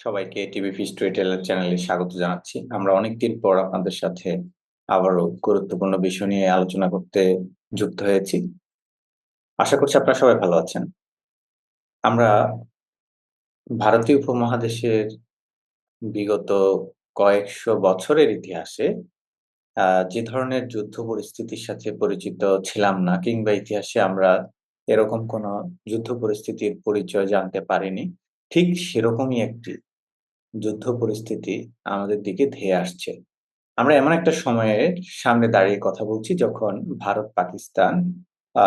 সবাইকে টিভি ফি story teller চ্যানেলে স্বাগত জানাচ্ছি। আমরা অনেকদিন পর আপনাদের সাথে আবারও গুরুত্বপূর্ণ বিষয় নিয়ে আলোচনা করতে যুক্ত হয়েছি। আশা করছি আপনারা সবাই ভালো আছেন। আমরা ভারতীয় উপমহাদেশের বিগত কয়েকশো বছরের ইতিহাসে যে ধরনের যুদ্ধ পরিস্থিতির সাথে পরিচিত ছিলাম না, কিংবা ইতিহাসে আমরা এরকম কোনো যুদ্ধ পরিস্থিতির পরিচয় জানতে পারিনি। ঠিক সেরকমই একটি যুদ্ধ পরিস্থিতি আমাদের দিকে ধেয়ে আসছে। আমরা এমন একটা সময়ের সামনে দাঁড়িয়ে কথা বলছি যখন ভারত-পাকিস্তান আ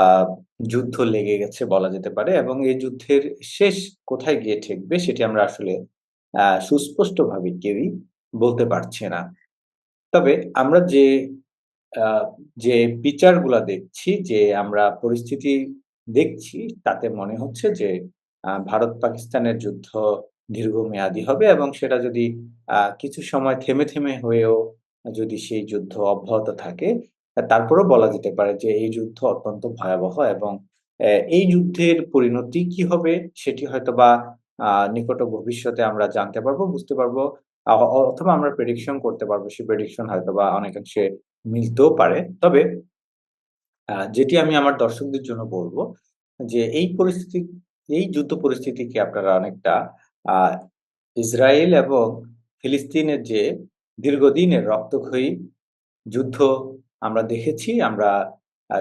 যুদ্ধ লেগে গেছে বলা যেতে পারে এবং এই যুদ্ধের শেষ কোথায় গিয়ে ঠেকবে সেটি আমরা আসলে আ সুস্পষ্টভাবে কেউই বলতে পারছে না। তবে আমরা যে আ যে বিচারগুলা দেখছি, যে আমরা পরিস্থিতি দেখছি তাতে মনে হচ্ছে যে আ ভারত-পাকিস্তানের যুদ্ধ দীর্ঘমেয়াদী হবে এবং সেটা যদি কিছু সময় থেমে, থেমে হয়েও যদি সেই যুদ্ধ অব্যাহত থাকে, তারপরেও বলা যেতে পারে যে এই যুদ্ধ অত্যন্ত ভয়াবহ এবং এই যুদ্ধের পরিণতি কি হবে সেটি হয়তোবা আ নিকট ভবিষ্যতে আমরা জানতে পারব, বুঝতে পারব। অথবা আমরা প্রেডিকশন করতে পারব। সেই প্রেডিকশন হয়তো বা অনেকাংশে মিলতেও পারে। তবে যেটি আমি আমার দর্শকদের জন্য বলব যে এই পরিস্থিতি এই যুদ্ধ পরিস্থিতিকে আপনারা অনেকটা ইসরায়েল এবং ফিলিস্তিনের যে দীর্ঘদিনের রক্তক্ষয়ী যুদ্ধ আমরা দেখেছি, আমরা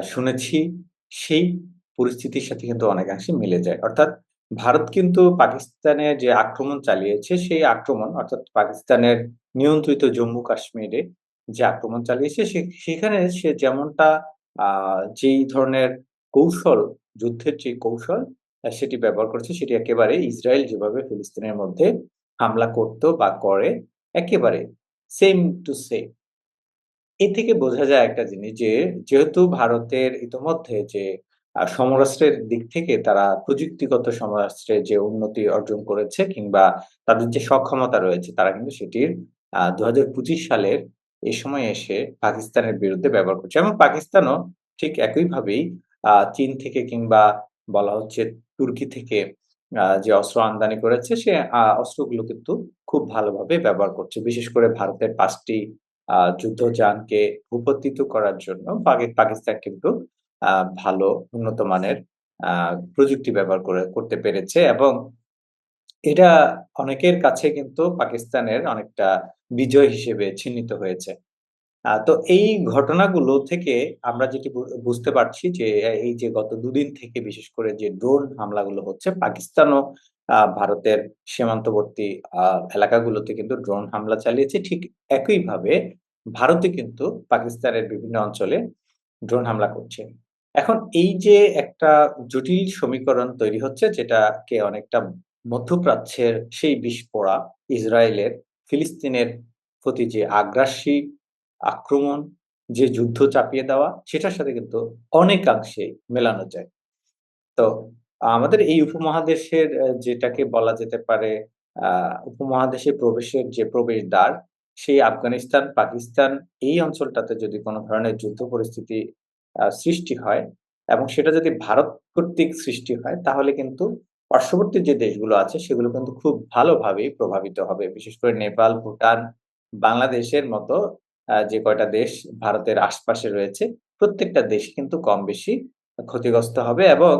শুনেছি, সেই পরিস্থিতির সাথে কিন্তু অনেকাংশে মিলে যায়। অর্থাৎ ভারত কিন্তু পাকিস্তানে যে আক্রমণ চালিয়েছে, সেই আক্রমণ অর্থাৎ পাকিস্তানের নিয়ন্ত্রিত জম্মু কাশ্মীরে যে আক্রমণ চালিয়েছে সেখানে সে যেমনটা যেই ধরনের কৌশল, যুদ্ধের যে কৌশল সেটি ব্যবহার করেছে সেটি একেবারে ইসরায়েল যেভাবে ফিলিস্তিনের মধ্যে হামলা করত বা করে একেবারে সেম টু সেম। এ থেকে বোঝা যায় একটা জিনিস যে, যেহেতু ভারতের ইতোমধ্যে যে আ সমরাস্ত্রের দিক থেকে তারা প্রযুক্তিগত সমরাস্ত্রে যে উন্নতি অর্জন করেছে কিংবা তাদের যে সক্ষমতা রয়েছে তারা কিন্তু সেটির ২০২৫ সালের এ সময় এসে পাকিস্তানের বিরুদ্ধে ব্যবহার করছে এবং পাকিস্তানও ঠিক একইভাবেই আ চীন থেকে কিংবা বলা হচ্ছে তুর্কি থেকে যে অস্ত্র আমদানি করেছে, সে অস্ত্রগুলো কিন্তু খুব ভালোভাবে ব্যবহার করছে। বিশেষ করে ভারতের ৫ টি আ, যুদ্ধযানকে ভূপাতিত করার জন্য পাকিস্তান কিন্তু ভালো, উন্নত মানের প্রযুক্তি ব্যবহার করে, করতে পেরেছে এবং এটা অনেকের কাছে কিন্তু পাকিস্তানের অনেকটা বিজয় হিসেবে চিহ্নিত হয়েছে। তো এই ঘটনাগুলো থেকে আমরা যেটি বুঝতে পারছি যে এই যে গত দুদিন থেকে বিশেষ করে যে ড্রোন হামলাগুলো হচ্ছে, পাকিস্তানও ভারতের সীমান্তবর্তী এলাকাগুলোতে কিন্তু ড্রোন হামলা চালিয়েছে। ঠিক একইভাবে ভারতে কিন্তু পাকিস্তানের বিভিন্ন অঞ্চলে ড্রোন হামলা করছে। এখন এই যে একটা জটিল সমীকরণ তৈরি হচ্ছে যেটাকে অনেকটা মধ্যপ্রাচ্যের সেই বিস্ফোরা ইসরায়েলের ফিলিস্তিনের প্রতি যে আগ্রাসী আক্রমণ, যে যুদ্ধ চাপিয়ে দেওয়া সেটার সাথে কিন্তু অনেকাংশেই মেলানো যায়। তো আমাদের এই উপমহাদেশের যেটাকে বলা যেতে পারে উপমহাদেশে প্রবেশের যে প্রবেশ দ্বার সেই আফগানিস্তান, পাকিস্তান এই অঞ্চলটাতে যদি কোনো ধরনের যুদ্ধ পরিস্থিতি সৃষ্টি হয় এবং সেটা যদি ভারত কর্তৃক সৃষ্টি হয় তাহলে কিন্তু পার্শ্ববর্তী যে দেশগুলো আছে সেগুলো কিন্তু খুব ভালোভাবেই প্রভাবিত হবে। বিশেষ করে নেপাল, ভুটান, বাংলাদেশের মতো যে কয়টা দেশ ভারতের আশপাশে রয়েছে, প্রত্যেকটা দেশ কিন্তু কম-বেশি ক্ষতিগ্রস্ত হবে এবং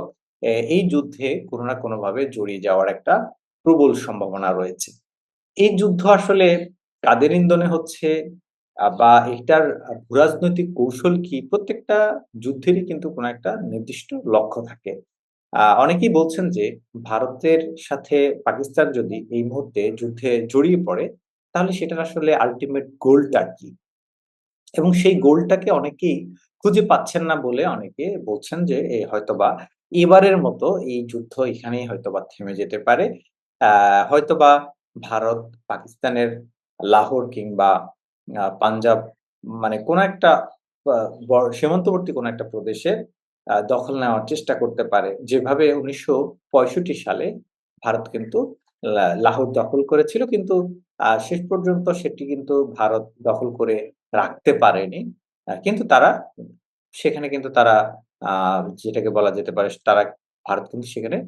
এই যুদ্ধে কোন না কোনোভাবে জড়িয়ে যাওয়ার একটা প্রবল সম্ভাবনা রয়েছে। এই যুদ্ধ আসলে কাদের ইন্ধনে হচ্ছে বা এটার রাজনৈতিক কৌশল কি? প্রত্যেকটা যুদ্ধেরই কিন্তু কোনো একটা নির্দিষ্ট লক্ষ্য থাকে। অনেকেই বলছেন যে ভারতের সাথে পাকিস্তান যদি এই মুহূর্তে যুদ্ধে জড়িয়ে পড়ে, তাহলে সেটার আসলে আল্টিমেট গোলটা কি? এবং সেই গোলটাকে অনেকেই খুঁজে পাচ্ছেন না বলে অনেকে বলছেন যে হয়তোবা এবারের মতো এই যুদ্ধ এখানেই হয়তোবা থেমে যেতে পারে। হয়তোবা ভারত পাকিস্তানের লাহোর কিংবা পাঞ্জাব মানে কোন একটা সীমান্তবর্তী কোন একটা প্রদেশের দখল নেওয়ার চেষ্টা করতে পারে। যেভাবে ১৯৬৫ সালে ভারত কিন্তু লাহোর দখল করেছিল, কিন্তু শেষ পর্যন্ত সেটি কিন্তু ভারত দখল করে রাখতে পারেনি। কিন্তু তারা, সেখানে কিন্তু তারা যেটাকে বলা যেতে পারে তারা, ভারত কিন্তু সেখানে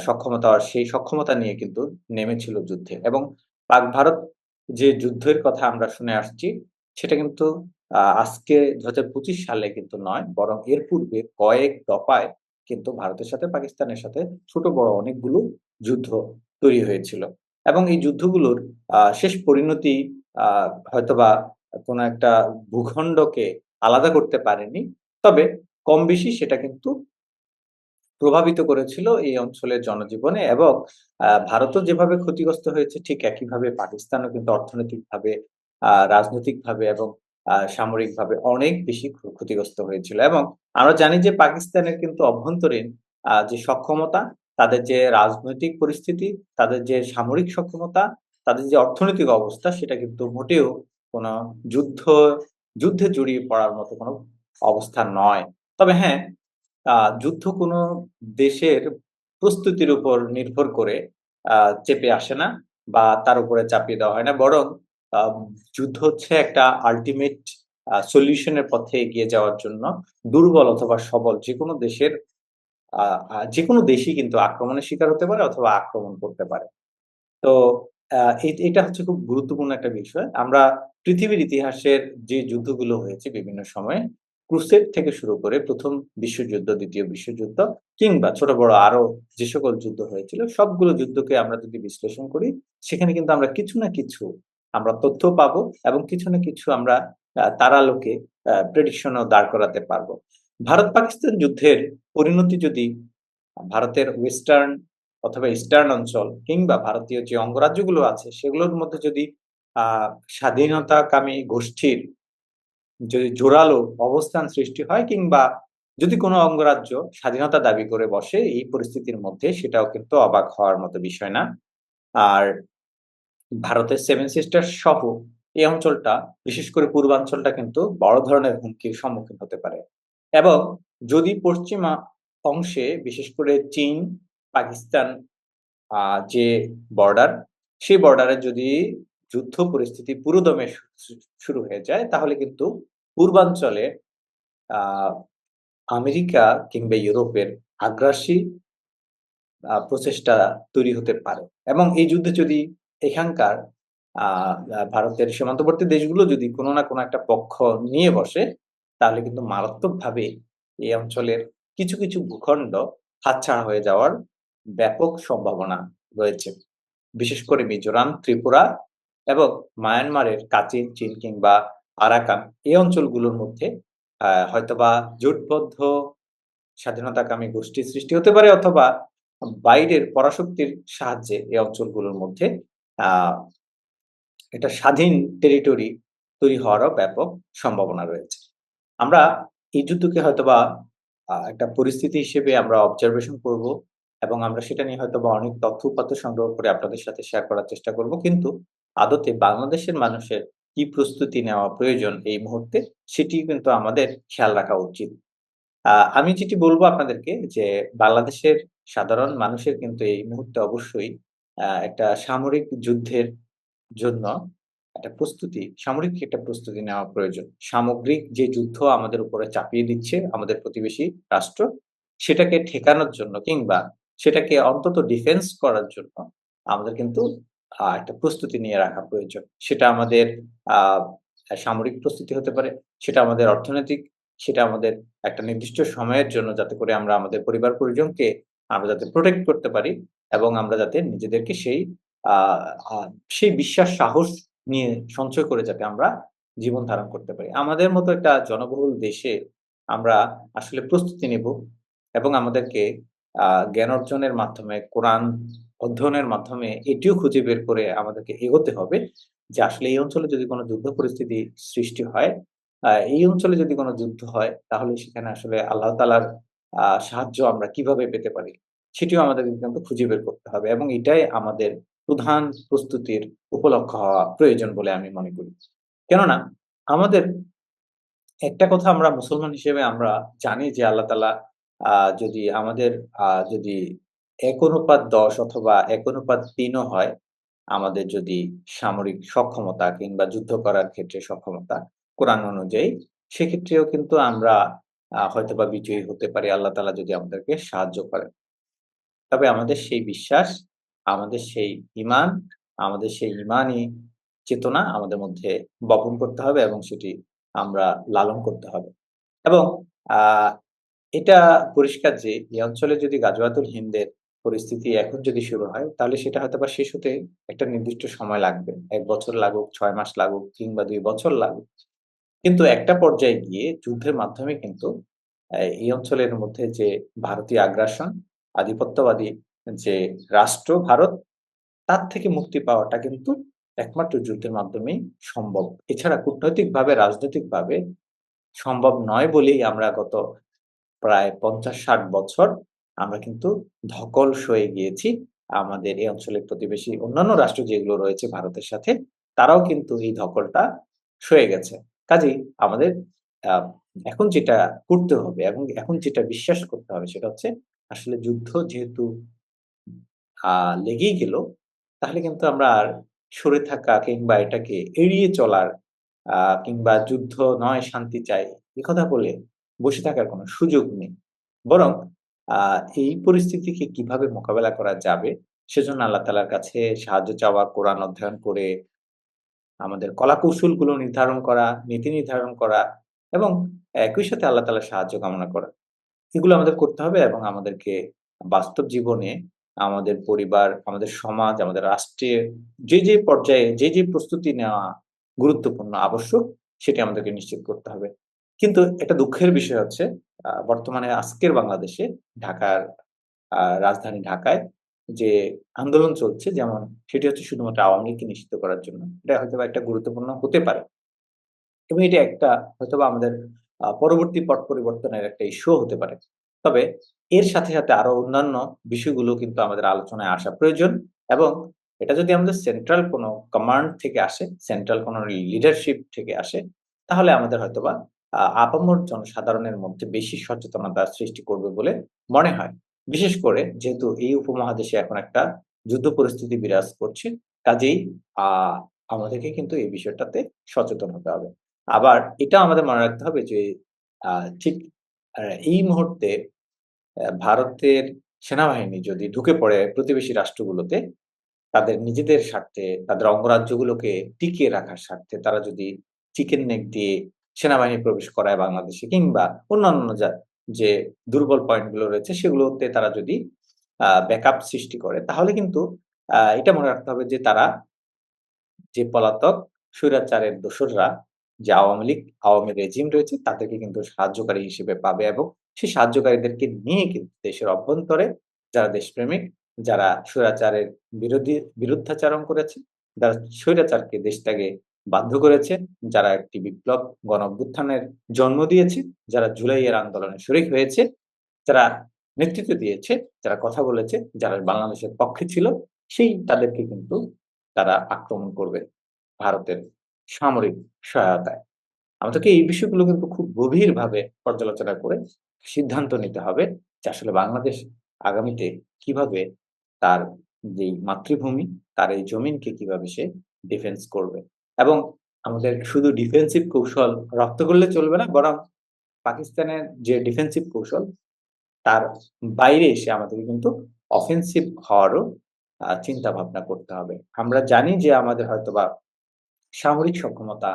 সক্ষমতা সেই সক্ষমতা নিয়ে কিন্তু নেমেছিল যুদ্ধে এবং পাক-ভারত যে যুদ্ধের কথা আমরা শুনে আসছি, সেটা কিন্তু আজকে ২০২৫ সালে কিন্তু নয়, বরং এর পূর্বে কয়েক দফায় কিন্তু ভারতের সাথে পাকিস্তানের সাথে ছোট বড় অনেকগুলো যুদ্ধ তৈরি হয়েছিল। এবং এই যুদ্ধগুলোর শেষ পরিণতি হয়তোবা কোন একটা ভূখণ্ডকে আলাদা করতে পারেনি। তবে কম বেশি সেটা কিন্তু প্রভাবিত করেছিল এই অঞ্চলের জনজীবনে এবং ভারতও যেভাবে ক্ষতিগ্রস্ত হয়েছে ঠিক একইভাবে পাকিস্তানও কিন্তু অর্থনৈতিকভাবে, রাজনৈতিকভাবে এবং সামরিকভাবে অনেক বেশি ক্ষতিগ্রস্ত হয়েছিল এবং আমরা জানি যে পাকিস্তানের কিন্তু অভ্যন্তরীণ যে সক্ষমতা, তাদের যে রাজনৈতিক পরিস্থিতি, তাদের যে সামরিক সক্ষমতা, তাদের যে অর্থনৈতিক অবস্থা সেটা কিন্তু মোটেও কোন যুদ্ধ যুদ্ধে জড়িয়ে পড়ার মতো কোনো অবস্থা নয়। তবে হ্যাঁ, যুদ্ধ কোনো দেশের প্রস্তুতির উপর নির্ভর করে চেপে আসে না বা তার উপরে চাপিয়ে দেওয়া হয় না। বরং যুদ্ধ হচ্ছে একটা আল্টিমেট আ সলিউশন এর পথে এগিয়ে যাওয়ার জন্য দুর্বল অথবা সবল যেকোনো দেশের আ আ যেকোনো দেশই কিন্তু আক্রমণের শিকার হতে পারে অথবা আক্রমণ করতে পারে। তো এটা হচ্ছে খুব গুরুত্বপূর্ণ একটা বিষয়। আমরা পৃথিবীর ইতিহাসের যে যুদ্ধগুলো হয়েছে বিভিন্ন সময়ে ক্রুসেড থেকে শুরু করে প্রথম বিশ্বযুদ্ধ, দ্বিতীয় বিশ্বযুদ্ধ কিংবা ছোট বড় আরও যে সকল যুদ্ধ হয়েছিল সবগুলো যুদ্ধকে আমরা যদি বিশ্লেষণ করি সেখানে কিন্তু আমরা কিছু না কিছু আমরা তথ্য পাবো এবং কিছু না কিছু আমরা আ তার আলোকে প্রেডিকশন ও দাঁড় করাতে পারব। ভারত-পাকিস্তান যুদ্ধের পরিণতি যদি ভারতের ওয়েস্টার্ন অথবা ইস্টার্ন অঞ্চল কিংবা ভারতীয় যে অঙ্গরাজ্যগুলো আছে সেগুলোর মধ্যে যদি স্বাধীনতাকামী গোষ্ঠীর যদি জোরালো অবস্থান সৃষ্টি হয় কিংবা যদি কোনো অঙ্গরাজ্য স্বাধীনতা দাবি করে বসে এই পরিস্থিতির মধ্যে সেটাও কিন্তু অবাক হওয়ার মতো বিষয় না। আর ভারতের সেভেন সিস্টার সহ এই অঞ্চলটা বিশেষ করে পূর্বাঞ্চলটা কিন্তু বড় ধরনের হুমকির সম্মুখীন হতে পারে। এবং যদি পশ্চিমা অংশে বিশেষ করে চীন, পাকিস্তান যে বর্ডার সেই বর্ডারে যদি যুদ্ধ পরিস্থিতি পুরোদমে শুরু হয়ে যায় তাহলে কিন্তু পূর্বাঞ্চলে আমেরিকা কিংবা ইউরোপের আগ্রাসী প্রচেষ্টা তৈরি হতে পারে। এবং এই যুদ্ধে যদি এখানকার ভারতের সীমান্তবর্তী দেশগুলো যদি কোনো না কোনো একটা পক্ষ নিয়ে বসে তাহলে কিন্তু মারাত্মকভাবে এই অঞ্চলের কিছু, কিছু ভূখণ্ড হাতছাড়া হয়ে যাওয়ার ব্যাপক সম্ভাবনা রয়েছে। বিশেষ করে মিজোরাম, ত্রিপুরা এবং মায়ানমারের কাচিন, চীন কিংবা আরাকান এই অঞ্চলগুলোর মধ্যে হয়তোবা জোটবদ্ধ স্বাধীনতাকামী গোষ্ঠীর সৃষ্টি হতে পারে অথবা বাইরের পরাশক্তির সাহায্যে এই অঞ্চলগুলোর মধ্যে এটা স্বাধীন টেরিটরি তৈরি হওয়ারও ব্যাপক সম্ভাবনা রয়েছে। আমরা এই যুদ্ধকে হয়তোবা একটা পরিস্থিতি হিসেবে আমরা অবজারভেশন করব এবং আমরা সেটা নিয়ে হয়তো বা অনেক তথ্য-উপাত্ত সংগ্রহ করে আপনাদের সাথে শেয়ার করার চেষ্টা করব। কিন্তু আদতে বাংলাদেশের মানুষের কি প্রস্তুতি নেওয়া প্রয়োজন এই মুহূর্তে সেটি কিন্তু আমাদের খেয়াল রাখা উচিত। আমি যেটি বলব আপনাদেরকে যে বাংলাদেশের সাধারণ মানুষের কিন্তু এই মুহূর্তে অবশ্যই একটা সামরিক যুদ্ধের জন্য একটা প্রস্তুতি, সামরিক একটা প্রস্তুতি নেওয়া প্রয়োজন। সামগ্রিক যে যুদ্ধ আমাদের উপরে চাপিয়ে দিচ্ছে আমাদের প্রতিবেশী রাষ্ট্র, সেটাকে ঠেকানোর জন্য কিংবা সেটাকে অন্তত ডিফেন্স করার জন্য আমাদের কিন্তু একটা প্রস্তুতি নিয়ে রাখা প্রয়োজন। সেটা আমাদের সামরিক প্রস্তুতি হতে পারে, সেটা আমাদের অর্থনৈতিক, সেটা আমাদের একটা নির্দিষ্ট সময়ের জন্য যাতে করে আমরা আমাদের পরিবার-পরিজনকে আমরা যাতে প্রোটেক্ট করতে পারি এবং আমরা যাতে নিজেদেরকে সেই সেই বিশ্বাস সাহস নিয়ে সঞ্চয় করে যাতে আমরা জীবন ধারণ করতে পারি। আমাদের মতো একটা জনবহুল দেশে আমরা আসলে প্রস্তুতি নেব এবং আমাদেরকে জ্ঞান অর্জনের মাধ্যমে কোরআন অধ্যয়নের মাধ্যমে এটিও খুঁজে বের করে আমাদেরকে এগোতে হবে যে আসলে এই অঞ্চলে যদি কোনো যুদ্ধ পরিস্থিতি সৃষ্টি হয়, এই অঞ্চলে যদি কোনো যুদ্ধ হয় তাহলে সেখানে আসলে আল্লাহ তাআলার আ সাহায্য আমরা কীভাবে পেতে পারি? সেটিও আমাদেরকে কিন্তু খুঁজে বের করতে হবে এবং এটাই আমাদের প্রধান প্রস্তুতির উপলক্ষ্য হওয়া প্রয়োজন বলে আমি মনে করি। কেননা আমাদের একটা কথা আমরা মুসলমান হিসেবে আমরা জানি যে আল্লাহ তাআলা আ যদি আমাদের যদি ১:১০ অথবা ১:৩ তিনও হয় আমাদের যদি সামরিক সক্ষমতা কিংবা যুদ্ধ করার ক্ষেত্রে সক্ষমতা কোরআন অনুযায়ী, সেক্ষেত্রেও কিন্তু আমরা আ হয়তোবা বিজয়ী হতে পারি আল্লাহ তালা যদি আমাদেরকে সাহায্য করেন। তবে আমাদের সেই বিশ্বাস, আমাদের সেই ইমান আমাদের সেই ইমানই চেতনা আমাদের মধ্যে বপন করতে হবে এবং সেটি আমরা লালন করতে হবে। এবং এটা পরিষ্কার যে এই অঞ্চলে যদি গাজওয়াতুল হিন্দের পরিস্থিতি এখন যদি শুরু হয়, তাহলে সেটা হয়তোবা শেষ হতে একটা নির্দিষ্ট সময় লাগবে। এক বছর লাগুক, ছয় মাস লাগুক কিংবা দুই বছর লাগুক। কিন্তু একটা পর্যায়ে গিয়ে যুদ্ধের মাধ্যমে কিন্তু এই অঞ্চলের মধ্যে যে ভারতীয় আগ্রাসন, আধিপত্যবাদী যে রাষ্ট্র ভারত, তার থেকে মুক্তি পাওয়াটা কিন্তু একমাত্র যুদ্ধের মাধ্যমেই সম্ভব। এছাড়া কূটনৈতিকভাবে, রাজনৈতিকভাবে সম্ভব নয় বলেই আমরা গত প্রায় ৫০-৬০ বছর আমরা কিন্তু ধকল সয়ে গিয়েছি। আমাদের এই অঞ্চলের প্রতিবেশী অন্যান্য রাষ্ট্র যেগুলো রয়েছে ভারতের সাথে, তারাও কিন্তু এই ধকলটা সয়ে গেছে। কাজেই আমাদের এখন যেটা করতে হবে এবং এখন যেটা বিশ্বাস করতে হবে সেটা হচ্ছে আসলে যুদ্ধ যেহেতু লেগেই গেল, তাহলে কিন্তু আমরা আর সরে থাকা কিংবা এটাকে এড়িয়ে চলার কিংবা যুদ্ধ নয় শান্তি চাই, এ কথা বলে বসে থাকার কোনো সুযোগ নেই। বরং এই পরিস্থিতিকে কীভাবে মোকাবেলা করা যাবে, সেজন্য আল্লাহ তাআলার কাছে সাহায্য চাওয়া, কোরআন অধ্যয়ন করে আমাদের কলাকৌশলগুলো নির্ধারণ করা, নীতি নির্ধারণ করা এবং একই সাথে আল্লাহ তাআলার সাহায্য কামনা করা। এগুলো আমাদের করতে হবে এবং আমাদেরকে বাস্তব জীবনে আমাদের পরিবার, আমাদের সমাজ, আমাদের রাষ্ট্রের যে, যে পর্যায়ে যে, যে প্রস্তুতি নেওয়া গুরুত্বপূর্ণ, আবশ্যক সেটি আমাদেরকে নিশ্চিত করতে হবে। কিন্তু একটা দুঃখের বিষয় হচ্ছে বর্তমানে আজকের বাংলাদেশে ঢাকার রাজধানী ঢাকায় যে আন্দোলন চলছে যেমন সেটি হচ্ছে শুধুমাত্র আওয়ামী লীগকে নিষিদ্ধ করার জন্য। এটা হয়তোবা একটা গুরুত্বপূর্ণ হতে পারে। এবং এটা একটা হয়তোবা আমাদের পরবর্তী পট পরিবর্তনের একটা ইস্যু হতে পারে। তবে এর সাথে, সাথে আরও অন্যান্য বিষয়গুলো কিন্তু আমাদের আলোচনায় আসা প্রয়োজন এবং এটা যদি আমাদের সেন্ট্রাল কোনো কমান্ড থেকে আসে, সেন্ট্রাল কোনো লিডারশিপ থেকে আসে, তাহলে আমাদের হয়তোবা আপামর জনসাধারণের মধ্যে বেশি সচেতনতা সৃষ্টি করবে বলে মনে হয়। বিশেষ করে যেহেতু এই উপমহাদেশে এখন একটা যুদ্ধ পরিস্থিতি বিরাজ করছে, কাজেই আমাদেরকে কিন্তু এই বিষয়টাতে সচেতন হতে হবে। আবার এটা আমাদের মনে রাখতে হবে যে ঠিক এই মুহূর্তে ভারতের সেনাবাহিনী যদি ঢুকে পড়ে প্রতিবেশী রাষ্ট্রগুলোতে, তাদের নিজেদের স্বার্থে, তাদের অঙ্গরাজ্যগুলোকে টিকিয়ে রাখার স্বার্থে তারা যদি চিকেন নেক দিয়ে সেনাবাহিনী প্রবেশ করায় বাংলাদেশে কিংবা অন্যান্য যা দুর্বল পয়েন্টগুলো রয়েছে সেগুলোতে তারা যদি ব্যাকআপ সৃষ্টি করে, তাহলে কিন্তু এটা মনে রাখতে হবে যে তারা যে পলাতক স্বৈরাচারের দোসররা যে আওয়ামী লীগ, আওয়ামী রেজিম রয়েছে তাদেরকে কিন্তু সাহায্যকারী হিসেবে পাবে এবং সেই সাহায্যকারীদেরকে নিয়ে কিন্তু দেশের অভ্যন্তরে যারা দেশপ্রেমিক, যারা স্বৈরাচারের বিরোধী বিরুদ্ধাচারণ করেছে, যারা স্বৈরাচারকে দেশ ত্যাগে বাধ্য করেছে, যারা একটি বিপ্লব গণঅভ্যুত্থানের জন্ম দিয়েছে, যারা জুলাইয়ের আন্দোলনে শরিক হয়েছে, যারা নেতৃত্ব দিয়েছে, যারা কথা বলেছে, যারা বাংলাদেশের পক্ষে ছিল, সেই তাদেরকে কিন্তু তারা আক্রমণ করবে ভারতের সামরিক সহায়তায়। আমাদেরকে এই বিষয়গুলো কিন্তু খুব গভীরভাবে পর্যালোচনা করে সিদ্ধান্ত নিতে হবে যে আসলে বাংলাদেশ আগামীতে কীভাবে তার যেই মাতৃভূমি, তার এই জমিনকে কীভাবে সে ডিফেন্স করবে। এবং আমাদের শুধু ডিফেন্সিভ কৌশল রপ্ত করলে চলবে না, বরং পাকিস্তানের যে ডিফেন্সিভ কৌশল, তার বাইরে এসে আমাদেরকে কিন্তু অফেন্সিভ হওয়ারও চিন্তা ভাবনা করতে হবে। আমরা জানি যে আমাদের হয়তো বা সামরিক সক্ষমতা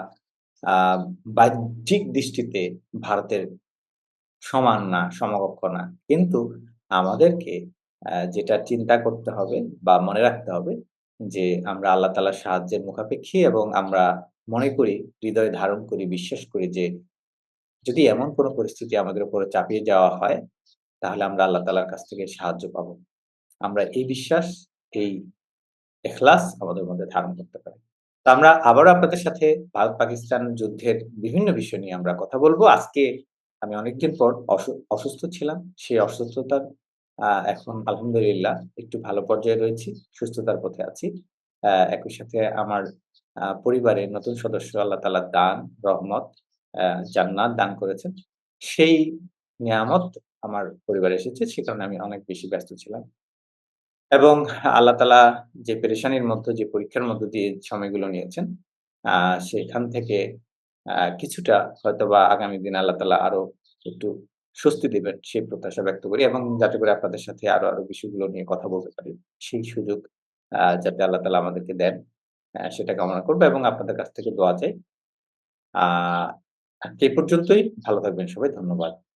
বাহ্যিক দৃষ্টিতে ভারতের সমান না, সমকক্ষ না। কিন্তু আমাদেরকে যেটা চিন্তা করতে হবে বা মনে রাখতে হবে যে আমরা আল্লাহ তাআলার সাহায্যের মুখাপেক্ষী এবং আমরা মনে করি, হৃদয়ে ধারণ করি, বিশ্বাস করি যে যদি এমন কোনো পরিস্থিতি আমাদের উপরে চাপিয়ে যাওয়া হয়, তাহলে আমরা আল্লাহ তালার কাছ থেকে সাহায্য পাবো। আমরা এই বিশ্বাস, এই এখলাস আমাদের মধ্যে ধারণ করতে পারি। তো আমরা আবারও আপনাদের সাথে ভারত-পাকিস্তান যুদ্ধের বিভিন্ন বিষয় নিয়ে আমরা কথা বলব আজকে আমি অনেকদিন পর অসু অসুস্থ ছিলাম। সেই অসুস্থতার এখন আলহামদুলিল্লাহ একটু ভালো পর্যায়ে রয়েছি, সুস্থতার পথে আছি। একই সাথে আমার পরিবারের নতুন সদস্য আল্লাহ তাআলার দান, রহমত, জান্নাত দান করেছেন। সেই নেয়ামত আমার পরিবারে এসেছে, সে কারণে আমি অনেক বেশি ব্যস্ত ছিলাম। এবং আল্লাহ তাআলা যে পেরেশানির মধ্যে, যে পরীক্ষার মধ্য দিয়ে সময়গুলো নিয়েছেন, সেখান থেকে কিছুটা হয়তোবা আগামী দিনে আল্লাহ তাআলা আরও একটু স্বস্তি দিবেন সেই প্রত্যাশা ব্যক্ত করি এবং যাতে করে আপনাদের সাথে আরও, আরও বিষয়গুলো নিয়ে কথা বলতে পারি। সেই সুযোগ যাতে আল্লাহ তালা আমাদেরকে দেন, সেটা কামনা করব এবং আপনাদের কাছ থেকে দোয়া চাই। আহ এ পর্যন্তই। ভালো থাকবেন সবাই। ধন্যবাদ।